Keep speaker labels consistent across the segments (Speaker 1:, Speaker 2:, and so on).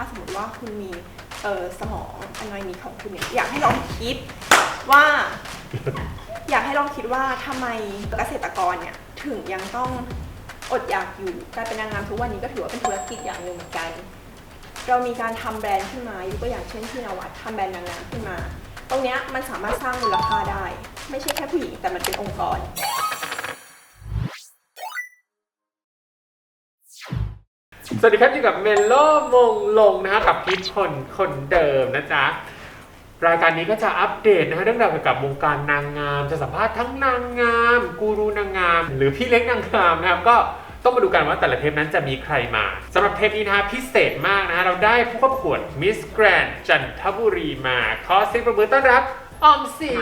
Speaker 1: าสมมติว่าคุณมีเออสมองอันน้อยนี้ของคุณเนี่ยอยากให้ลองคิดว่า อยากให้ลองคิดว่าทำไมเกษตรกรเนี่ยถึงยังต้องอดอยากอยู่การเป็นนางงามทุกวันนี้ก็ถือว่าเป็นธุรกิจอย่างหนึ่งเหมือนกัน เรามีการทำแบรนด์ขึ้นมายกตัวอย่างเช่นพี่นวัดทำแบรนด์นางงามขึ้นมา ตรงเนี้ยมันสามารถสร้างมูลค่าได้ ไม่ใช่แค่ผู้หญิงแต่มันเป็นองค์กร
Speaker 2: สวัสดีครับอยู่กับเมโลมงลงนะฮะกับพีทคนคนเดิมนะจ๊ะรายการนี้ก็จะอัปเดตนะฮะเรื่องราวเกี่ยวกับวงการนางงาม จะสัมภาษณ์ทั้งนางงามกูรูนางงาม หรือพี่เล็กนางงามนะครับก็ต้องมาดูกันว่าแต่ละเทปนั้นจะมีใครมาสำหรับเทปนี้นะฮะพิเศษมากนะฮะเราได้ผู้เข้าประกวดมิสแกรนจันทบุรีมาขอเสียงประมือต้อนรับออมสิน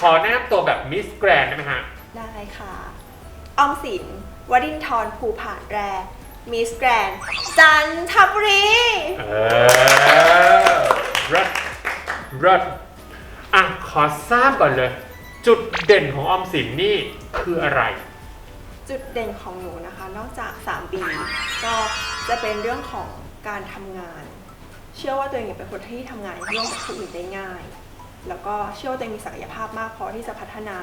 Speaker 2: ขอแนะนำตัวแบบมิสแกรนได้ไหมฮะ
Speaker 1: ได้ค่ะ ออมสิน วรินทร์ภูผาแรมิสแกรนจันทบุรี
Speaker 2: เออรัดรัดอะ ขอทราบก่อนเลย จุดเด่นของออมสินนี่คืออะไร
Speaker 1: จุดเด่นของหนูนะคะ นอกจาก 3 ปี ก็จะเป็นเรื่องของการทำงาน เชื่อว่าตัวเองเป็นคนที่ทำงานร่วมกับคนอื่นได้ง่าย แล้วก็เชื่อว่าตัวเองมีศักยภาพมากพอที่จะพัฒนา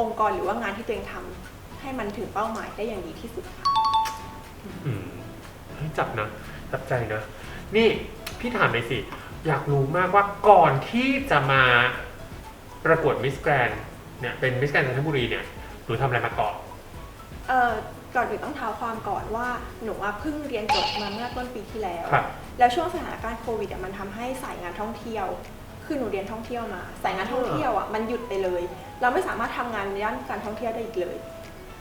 Speaker 1: องค์กรหรือว่างานที่ตัวเองทำ ให้มันถึงเป้าหมายได้อย่างดีที่สุดค่ะ
Speaker 2: อืมให้จับนะ จับใจนะ นี่พี่ถามหน่อยสิ อยากรู้มากว่าก่อนที่จะมาประกวดมิสแกรนเนี่ยเป็นมิสแกรนจันทบุรีเนี่ยหนูทำอะไรมาก่อน
Speaker 1: เอ่อก่อนอื่นต้องเท้าความก่อนว่าหนูอะเพิ่งเรียนจบมาเมื่อต้นปีที่แล้ว
Speaker 2: ครับ
Speaker 1: แล้วช่วงสถานการณ์โควิดอะมันทำให้สายงานท่องเที่ยว คือหนูเรียนท่องเที่ยวมา สายงานท่องเที่ยวอะมันหยุดไปเลย เราไม่สามารถทำงานในด้านการท่องเที่ยวได้อีกเลย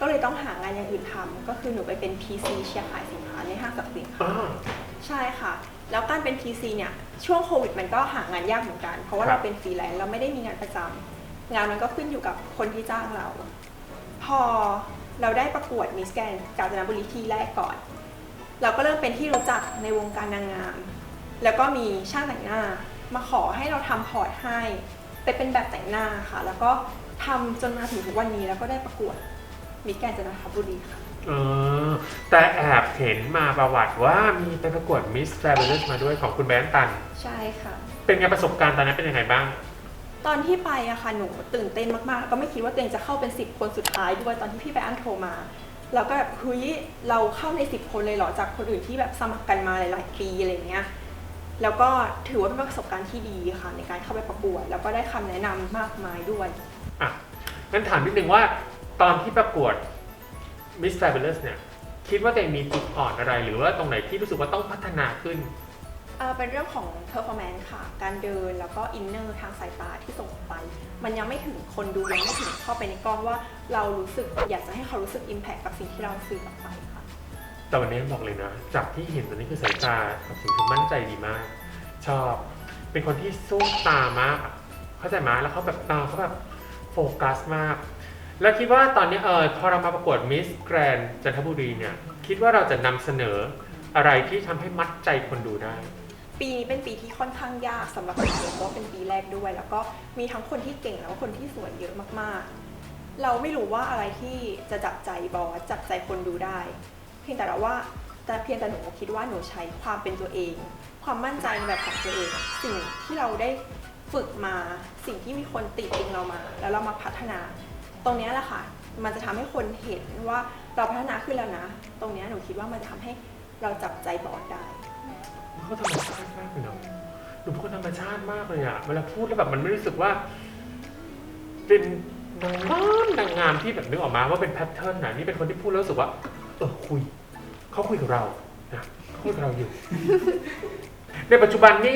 Speaker 1: ก็เลยต้องหางานอย่างอื่นทำก็คือหนูไปเป็น PC เชียร์ขายสินค้าในห้างสรรพสินค้า
Speaker 2: อ่า
Speaker 1: ใช่ค่ะ แล้วการเป็น PC เนี่ยช่วงโควิดมันก็หางานยากเหมือนกัน เพราะว่า
Speaker 2: ครั
Speaker 1: เรา
Speaker 2: บ
Speaker 1: เป็นฟรีแลนซ์เราไม่ได้มีงานประจำงานมันก็ขึ้นอยู่กับคนที่จ้างเรา พอเราได้ประกวดมิสแกนกาญจนบุรีที่แรกก่อน เราก็เริ่มเป็นที่รู้จักในวงการนางงาม แล้วก็มีช่างแต่งหน้ามาขอให้เราทำพอร์ตให้ไปเป็นแบบแต่งหน้าค่ะ แล้วก็ทำจนมาถึงทุกวันนี้แล้วก็ได้ประกวด มิสแกนจันทบุรีค่ะ
Speaker 2: เออแต่แอบเห็นมาประวัติว่ามีไปประกวดมิสแฟร์เบลมาด้วยของคุณแบรนด์ตัน
Speaker 1: ใช่ค่ะ
Speaker 2: เป็นไงประสบการณ์ตอนนั้นเป็นยังไงบ้าง
Speaker 1: ตอนที่ไปอะค่ะหนูตื่นเต้นมากๆก็ไม่คิดว่าตัวเองจะเข้าเป็น 10 คนสุดท้ายด้วยตอนที่พี่แบงค์โทรมาแล้วก็แบบเฮ้ยเราเข้าใน 10 คนเลยเหรอจากคนอื่นที่แบบสมัครกันมาหลายๆปีอะไรเงี้ยแล้วก็ถือว่าเป็นประสบการณ์ที่ดีค่ะในการเข้าไปประกวด แล้วก็ได้คำแนะนำมากมายด้วย
Speaker 2: อะงั้นถามนิดนึงว่า ตอนที่ประกวด Miss Fabulous เนี่ย คิดว่าตัวเองมีจุดอ่อนอะไร หรือว่าตรงไหนที่รู้สึกว่าต้องพัฒนาขึ้น
Speaker 1: เอ่อเป็นเรื่องของ performance ค่ะ การเดินแล้วก็ inner ทางสายตาที่ส่งออกไป มันยังไม่ถึงคนดูยังไม่ถึงเข้าไปในกล้องว่าเรารู้สึกอยากจะให้เขารู้สึก impact กับสิ่งที่เราสื่อออกไปค่ะ
Speaker 2: แต่วันนี้บอกเลยนะ จากที่เห็นตอนนี้คือสายตากับสิ่งที่มั่นใจดีมาก ชอบ เป็นคนที่สู้ตามากอะเข้าใจไหมแล้วเขาแบบตาเขาแบบโฟกัสมาก แล้วคิดว่าตอนนี้เออพอเรามาประกวด Miss Grand จันทบุรีเนี่ยคิดว่าเราจะนำเสนออะไรที่ทำให้มัดใจคนดูได้
Speaker 1: ปีนี้เป็นปีที่ค่อนข้างยากสำหรับหนูเพราะว่าเป็นปีแรกด้วย แล้วก็มีทั้งคนที่เก่งแล้วก็คนที่สวยเยอะมากๆ เราไม่รู้ว่าอะไรที่จะจับใจบอสจับใจคนดูได้ เพียงแต่เราว่าแต่เพียงแต่หนูคิดว่าหนูใช้ความเป็นตัวเอง ความมั่นใจในแบบของตัวเอง สิ่งที่เราได้ฝึกมาสิ่งที่มีคนติติงเรามา แล้วเรามาพัฒนา ตรงนี้แหละค่ะ มันจะทำให้คนเห็นว่าเราพัฒนาขึ้นแล้วนะ ตรงนี้หนูคิดว่ามันจะทำให้เราจับใจบอสได้
Speaker 2: เขาธรรมชาติมากเลยเนาะหนูเป็นคนธรรมชาติมากเลยอะเวลาพูดแล้วแบบมันไม่รู้สึกว่า เป็นนางงามนางงามที่แบบนึกออกมาว่าเป็นแพทเทิร์นนะนี่เป็นคนที่พูดแล้วรู้สึกว่า เออคุย เขาคุยกับเรานะเขาคุยกับเราอยู่ ในปัจจุบันนี่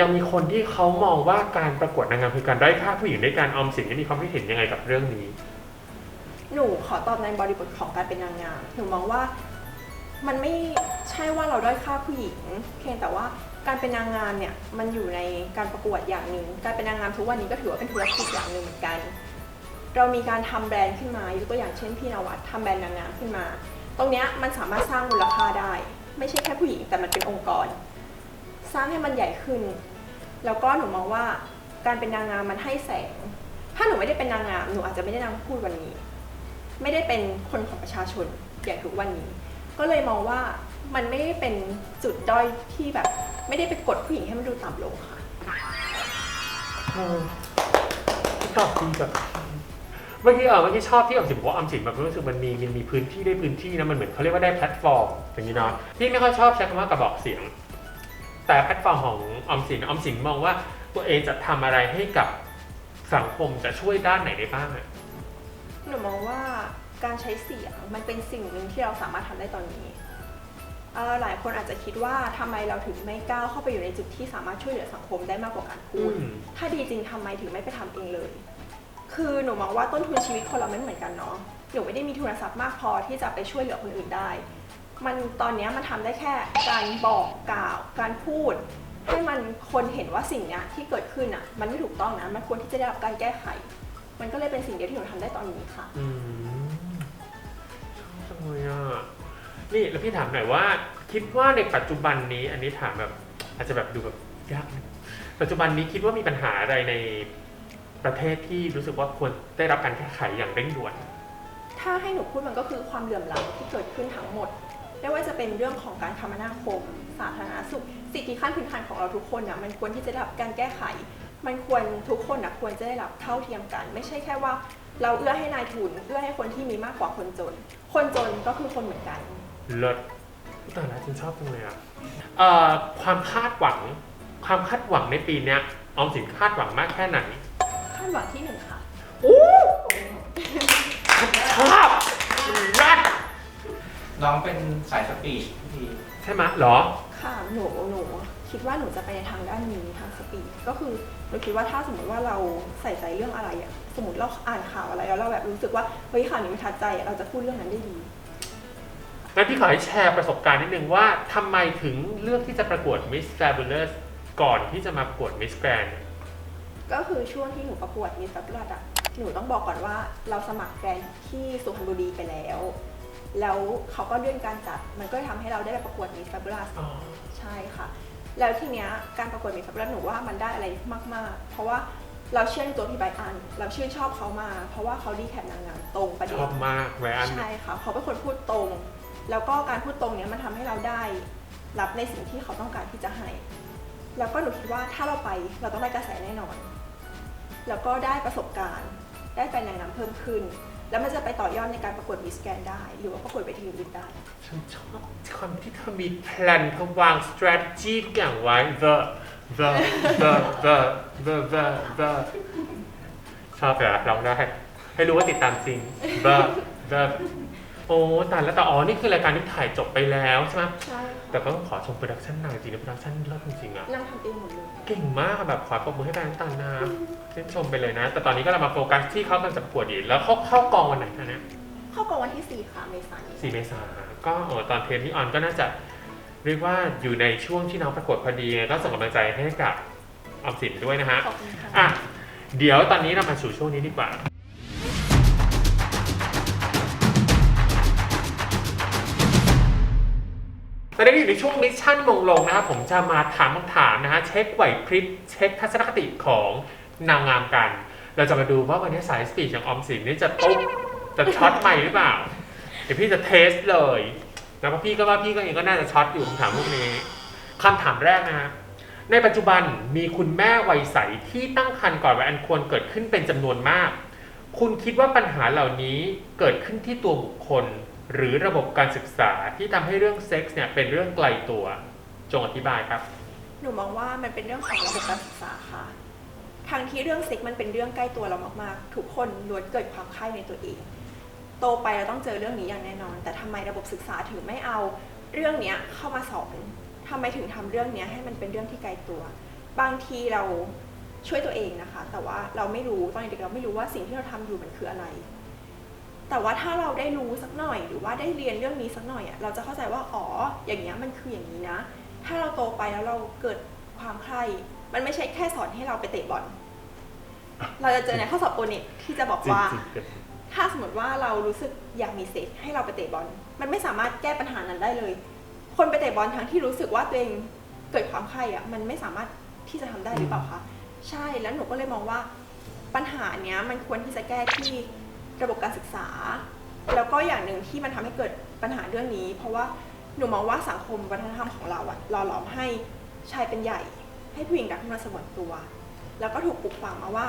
Speaker 2: ยังมีคนที่เขามองว่าการประกวดนางงามคือการได้ค่าผู้หญิงในการออมสินนี่มีความคิดเห็นยังไงกับเรื่องนี้
Speaker 1: หนูขอตอบในบริบทของการเป็นนางงามหนูมองว่ามันไม่ใช่ว่าเราด้อยค่าผู้หญิง เพียงแต่ว่าการเป็นนางงามเนี่ยมันอยู่ในการประกวดอย่างหนึ่งการเป็นนางงามทุกวันนี้ก็ถือว่าเป็นธุรกิจอย่างหนึ่งเหมือนกัน เรามีการทำแบรนด์ขึ้นมายกตัวอย่างเช่นพี่นวัดทำแบรนด์นางงามขึ้นมา ตรงนี้มันสามารถสร้างมูลค่าได้ ไม่ใช่แค่ผู้หญิงแต่มันเป็นองค์กร ร้างให้มันใหญ่ขึ้น แล้วก็หนูมองว่าการเป็นนางงามมันให้แสง ถ้าหนูไม่ได้เป็นนางงามหนูอาจจะไม่ได้นั่งพูดวันนี้ ไม่ได้เป็นคนของประชาชนอย่างทุกวันนี้ ก็เลยมองว่ามันไม่ได้เป็นจุดด้อยที่แบบ ไม่ได้ไปกดผู้หญิงให้มันดูต่ำลงค่ะ
Speaker 2: เออตอบดีแบบเมื่อกี้เออเมื่อกี้ชอบที่ออมสินบอกว่าออมสินแบบรู้สึกมันมีมันมีพื้นที่ได้พื้นที่นะมันเหมือนเขาเรียกว่าได้แพลตฟอร์มอย่างนี้เนาะพี่ไม่ค่อยชอบใช้คำว่ากระบอกเสียง แต่แพลตฟอร์มของออมสินออมสินมองว่าตัวเองจะทำอะไรให้กับสังคมจะช่วยด้านไหนได้บ้างอะ
Speaker 1: หนูมองว่าการใช้เสียงมันเป็นสิ่งหนึ่งที่เราสามารถทำได้ตอนนี้เอ่อหลายคนอาจจะคิดว่าทำไมเราถึงไม่ก้าวเข้าไปอยู่ในจุดที่สามารถช่วยเหลือสังคมได้มากกว่าการพูด
Speaker 2: อืม
Speaker 1: ถ้าดีจริงทำไมถึงไม่ไปทำเองเลย คือหนูมองว่าต้นทุนชีวิตคนเราไม่เหมือนกันเนาะ หนูไม่ได้มีทุนทรัพย์มากพอที่จะไปช่วยเหลือคนอื่นได้ มันตอนเนี้ยมันทำได้แค่การบอกกล่าวการพูด ให้มันคนเห็นว่าสิ่งเนี้ยที่เกิดขึ้นอะ มันไม่ถูกต้องนะ มันควรที่จะได้รับการแก้ไข มันก็เลยเป็นสิ่งเดียวที่หนูทำได้ตอนนี้ค่ะ
Speaker 2: อืมชอบจังเลยอะนี่แล้วพี่ถามหน่อยว่า คิดว่าในปัจจุบันนี้ อันนี้ถามแบบ อาจจะแบบดูแบบยากนะปัจจุบันนี้คิดว่ามีปัญหาอะไรในประเทศที่รู้สึกว่าควรได้รับการแก้ไขอย่างเร่งด่วน
Speaker 1: ถ้าให้หนูพูดมันก็คือความเหลื่อมล้ำที่เกิดขึ้นทั้งหมด ไม่ว่าจะเป็นเรื่องของการคมนาคม สาธารณสุข สิทธิขั้นพื้นฐานของเราทุกคนนะมันควรที่จะได้รับการแก้ไข มันควรทุกคนนะควรจะได้รับเท่าเทียมกัน ไม่ใช่แค่ว่า เราเอื้อให้นายทุนเอื้อให้คนที่มีมากกว่าคนจน คนจนก็คือคนเหมือนกัน
Speaker 2: เลิศแต่ละฉันชอบจังเลยอะเอ่อความคาดหวัง ความคาดหวังในปีเนี้ยออมสินคาดหวังมากแค่ไหน
Speaker 1: คาดหวังที่หนึ่งค่ะ
Speaker 2: ชอบรัด
Speaker 3: น้องเป็นสายสปีชพี่ที
Speaker 2: ใช่ไหมยเหรอ
Speaker 1: ค่ะหนูหนูคิดว่าหนูจะไปในทางด้านนี้ทางสปีดก็คือหนูคิดว่าถ้าสมมติว่าเราใส่ใจเรื่องอะไรอะสมมติเราอ่านข่าวอะไรแล้วเราแบบรู้สึกว่าเฮ้ยข่าวนี้มันทัดใจอะเราจะพูดเรื่องนั้นได้ดี
Speaker 2: งั้นพี่ขอให้แชร์ประสบการณ์นิดนึงว่าทำไมถึงเลือกที่จะประกวด Miss Fabulous ก่อนที่จะมาประกวด Miss Grand
Speaker 1: ก็คือช่วงที่หนูประกวดมิสซับลัดอะหนูต้องบอกก่อนว่าเราสมัครแกรนด์ที่สุพรรณบุรีไปแล้ว แล้วเขาก็เลื่อนการจัด มันก็ทำให้เราได้ไปประกวดมิสซับลัด
Speaker 2: อ๋อ
Speaker 1: ใช่ค่ะ แล้วทีเนี้ยการประกวดมิสซับลัดหนูว่ามันได้อะไรมาก ๆ เพราะว่าเราเชื่อในตัวพี่ไบรอัน เราชื่นชอบเขามา เพราะว่าเขาดีแคปนางงามตรงประ
Speaker 2: ช
Speaker 1: เด็
Speaker 2: อนบมากแหวน
Speaker 1: ใช่ค่ะ เขาเป็นคนพูดตรง แล้วก็การพูดตรงเนี้ยมันทำให้เราได้รับในสิ่งที่เขาต้องการที่จะให้ แล้วก็หนูคิดว่าถ้าเราไปเราต้องได้กระแสแน่นอน แล้วก็ได้ประสบการณ์ ได้แฟนนางงามเพิ่มขึ้น แล้วมันจะไปต่อยอดในการประกวดมิสแกนได้ หรือว่าประกวดเวทีอื่นๆได้
Speaker 2: ฉันชอบความที่เธอมีแผนเธอวาง strategy ทุกอย่างไว้ the the the the the the the ชอบเลยอะร้องได้ ให้รู้ว่าติดตามจริง the the โอ้ตายแล้วแต่อ๋อนี่คือรายการที่ถ่ายจบไปแล้วใช่ไหม
Speaker 1: ใช่
Speaker 2: แต่ก็ต้องขอชมโปรดักชันนางจริงนะโปรดักชันเลิศจริงๆอะ
Speaker 1: นั่งทำเองหมดเลย
Speaker 2: เก่งมากอะแบบขอปรบมือให้แฟนน้ำตาลนะชื่นชมไปเลยนะ แต่ตอนนี้ก็เรามาโฟกัสที่เขากำลังจะประกวดอีกแล้วเขาเข้ากองวันไหนคะเนี่ย
Speaker 1: เข้ากองวันที่ 4 ค่ะ เมษายน
Speaker 2: สี่เมษาก็เออตอนเทปที่ออนก็น่าจะเรียกว่าอยู่ในช่วงที่น้องประกวดพอดีไงก็ส่งกำลังใจให้กับออมสินด้วยนะฮะ
Speaker 1: ขอบคุณค่ะ
Speaker 2: อะเดี๋ยวตอนนี้เรามาสู่ช่วงนี้ดีกว่า ตอนนี้อยู่ในช่วงมิชชั่นมงลงนะครับผมจะมาถามคำถามนะฮะเช็คไหวพริบเช็คทัศนคติของนางงามกัน เราจะมาดูว่าวันนี้สายสปีดของออมสินนี่จะตุ๊บจะช็อตใหม่หรือเปล่า เดี๋ยวพี่จะเทสเลยแล้วก็พี่ก็ว่าพี่ก็เองก็น่าจะช็อตอยู่คำถามพวกนี้คำถามแรกนะฮะในปัจจุบันมีคุณแม่วัยใสที่ตั้งครรภ์ก่อนวัยอันควรเกิดขึ้นเป็นจำนวนมาก คุณคิดว่าปัญหาเหล่านี้เกิดขึ้นที่ตัวบุคคล หรือระบบการศึกษาที่ทำให้เรื่องเซ็กส์เนี่ยเป็นเรื่องไกลตัว จงอธิบายครับ
Speaker 1: หนูมองว่ามันเป็นเรื่องของระบบการศึกษาค่ะทางที่เรื่องเซ็กมันเป็นเรื่องใกล้ตัวเรามากๆ ทุกคนล้วนเกิดความใคร่ในตัวเอง โตไปเราต้องเจอเรื่องนี้อย่างแน่นอน แต่ทำไมระบบศึกษาถึงไม่เอาเรื่องเนี้ยเข้ามาสอนทำไมถึงทำเรื่องนี้ให้มันเป็นเรื่องที่ไกลตัว บางทีเราช่วยตัวเองนะคะ แต่ว่าเราไม่รู้ตอนเด็กๆเราไม่รู้ว่าสิ่งที่เราทำอยู่มันคืออะไร แต่ว่าถ้าเราได้รู้สักหน่อย หรือว่าได้เรียนเรื่องนี้สักหน่อยอะเราจะเข้าใจว่าอ๋ออย่างเงี้ยมันคืออย่างนี้นะ ถ้าเราโตไปแล้วเราเกิดความใคร่มันไม่ใช่แค่สอนให้เราไปเตะบอลเราจะเจอในข้อสอบโอเน็ตที่จะบอกว่า ถ้าสมมติว่าเรารู้สึกอยากมีเซ็กให้เราไปเตะบอล มันไม่สามารถแก้ปัญหานั้นได้เลย คนไปเตะบอลทั้งที่รู้สึกว่าตัวเองเกิดความใคร่อะมันไม่สามารถที่จะทำได้หรือเปล่าคะใช่แล้วหนูก็เลยมองว่าปัญหาเนี้ยมันควรที่จะแก้ที่ ระบบการศึกษา แล้วก็อย่างหนึ่งที่มันทำให้เกิดปัญหาเรื่องนี้ เพราะว่าหนูมองว่าสังคมวัฒนธรรมของเราอะหล่อหลอมให้ชายเป็นใหญ่ ให้ผู้หญิงรักมาสงวนตัว แล้วก็ถูกปลูกฝังมาว่า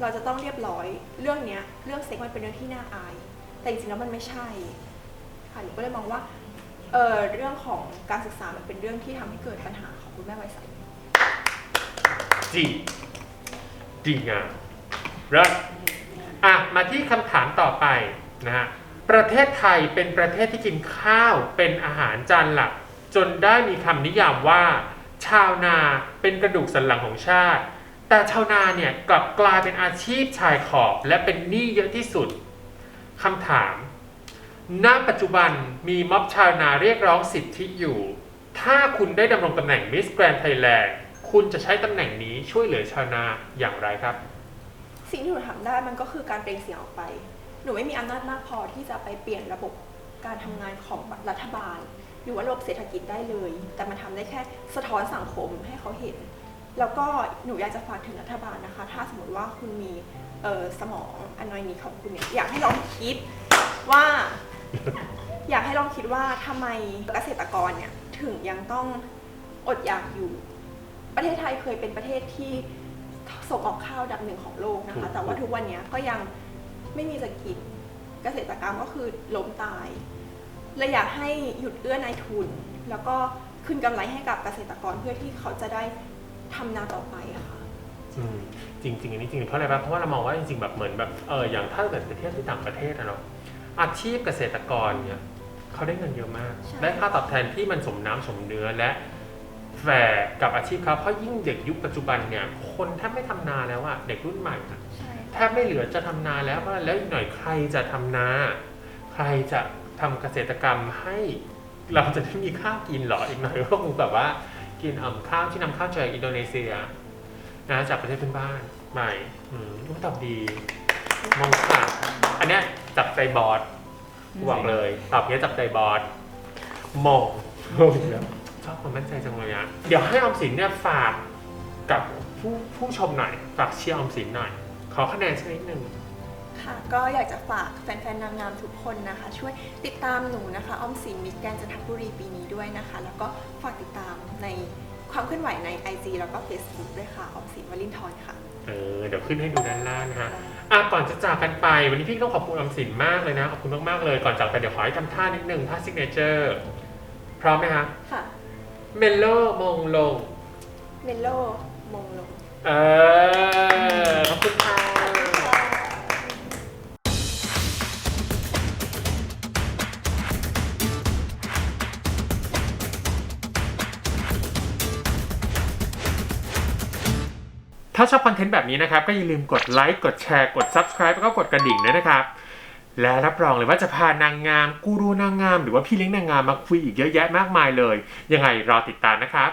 Speaker 1: เราจะต้องเรียบร้อย เรื่องเนี้ยเรื่องเซ็กมันเป็นเรื่องที่น่าอาย แต่จริงๆแล้วมันไม่ใช่ค่ะหนูก็เลยมองว่าเออเรื่องของการศึกษามันเป็นเรื่องที่ทำให้เกิดปัญหาของคุณแม่วัยใส
Speaker 2: จีดีงามเริ่ม อะมาที่คำถามต่อไปนะฮะประเทศไทยเป็นประเทศที่กินข้าวเป็นอาหารจานหลัก จนได้มีคำนิยามว่า ชาวนาเป็นกระดูกสันหลังของชาติ แต่ชาวนาเนี่ยกลับกลายเป็นอาชีพชายขอบและเป็นหนี้เยอะที่สุดคำถาม ณ ปัจจุบันมีม็อบชาวนาเรียกร้องสิทธิอยู่ ถ้าคุณได้ดำรงตำแหน่งมิสแกรนไทยแลนด์ คุณจะใช้ตำแหน่งนี้ช่วยเหลือชาวนาอย่างไรครับ
Speaker 1: สิ่งที่หนูทำได้มันก็คือการเปล่งเสียงออกไป หนูไม่มีอำนาจมากพอที่จะไปเปลี่ยนระบบการทำงานของรัฐบาล หรือว่าระบบเศรษฐกิจได้เลย แต่มันทำได้แค่สะท้อนสังคมให้เขาเห็น แล้วก็หนูอยากจะฝากถึงรัฐบาลนะคะ ถ้าสมมติว่าคุณมีสมองอันอยนี้ของคุณเนี่ยอยากให้ลองคิดว่าอยากให้ลองคิดว่าทำไมเกษตรกรเนี่ยถึงยังต้องอดอยากอยู่ ประเทศไทยเคยเป็นประเทศที่ ส่งออกข้าวอันดับหนึ่งของโลกนะ
Speaker 2: ถู
Speaker 1: คะ
Speaker 2: ก
Speaker 1: แต่ว่าทุกวันเนี้ยก็ยังไม่มีจะกินเกษตรกรรมก็คือล้มตายเลยอยากให้หยุดเอื้อนายทุน แล้วก็คืนกำไรให้กับเกษตรกรเพื่อที่เขาจะได้ทำนาต่อไปอะค่ะ
Speaker 2: อืมจริงๆอันนี้จริงเพราะอะไรปะเพราะว่าเรามองว่าจริงๆแบบเหมือนแบบเอออย่างถ้าเกิดไปเทียบที่ต่างประเทศอะเนาะอาชีพเกษตรกรเนี่ยเขาได้เงินเยอะมาก
Speaker 1: ใช่
Speaker 2: ได้ค่าตอบแทนที่มันสมน้ำสมเนื้อและ แฟร์กับอาชีพเขาเพราะยิ่งเด็กยุคปัจจุบันเนี่ย คนแทบไม่ทำนาแล้วอะเด็กรุ่นใหม่อะ
Speaker 1: ใช่
Speaker 2: แทบไม่เหลือจะทำนาแล้วเพราะแล้วอีกหน่อยใครจะทำนา ใครจะทำเกษตรกรรมให้เราจะได้มีข้าวกินเหรออีกหน่อยก็คงแบบว่ากินอ่ำข้าวที่นำเข้าจากอินโดนีเซียนะจากประเทศเพื่อนบ้านใหม่อืมรู้ตอบดีมองค่ะอันเนี้ยจับใจบอสหวังเลยตอบเนี้ยจับใจบอสมอง ชอบความมั่นใจจังเลยอะเดี๋ยวให้ออมสินเนี่ยฝากกับผู้ผู้ชมหน่อยฝากเชียร์ออมสินหน่อย ขอคะแนนสักนิดหนึ่ง
Speaker 1: ค่ะก็อยากจะฝากแฟนๆนางงามทุกคนนะคะ ช่วยติดตามหนูนะคะออมสินมิสแกรนด์จันทบุรีปีนี้ด้วยนะคะ แล้วก็ฝากติดตามในความเคลื่อนไหวใน IG แล้วก็ Facebook ด้วยค่ะออมสินวลินทรค่ะ
Speaker 2: เออเดี๋ยวขึ้นให้ดูด้านล่างนะฮะอะก่อนจะจากกันไป วันนี้พี่ต้องขอบคุณออมสินมากเลยนะขอบคุณมากๆเลยก่อนจากไปเดี๋ยวขอให้ทำท่านิดนึงท่าซิกเนเจอร์พร้อมไหมฮะ
Speaker 1: ค่ะ
Speaker 2: เมโลมงลง
Speaker 1: เมโลมงลง
Speaker 2: เออขอบคุณค่ะถ้าชอบคอนเทนต์แบบนี้นะครับ ก็อย่าลืมกดไลค์ กดแชร์ กด Subscribe แล้วก็กดกระดิ่งด้วยนะครับ และรับรองเลยว่าจะพานางงามกูรูนางงาม หรือว่าพี่เลี้ยงนางงามมาคุยอีกเยอะแยะมากมายเลย ยังไงรอติดตามนะครับ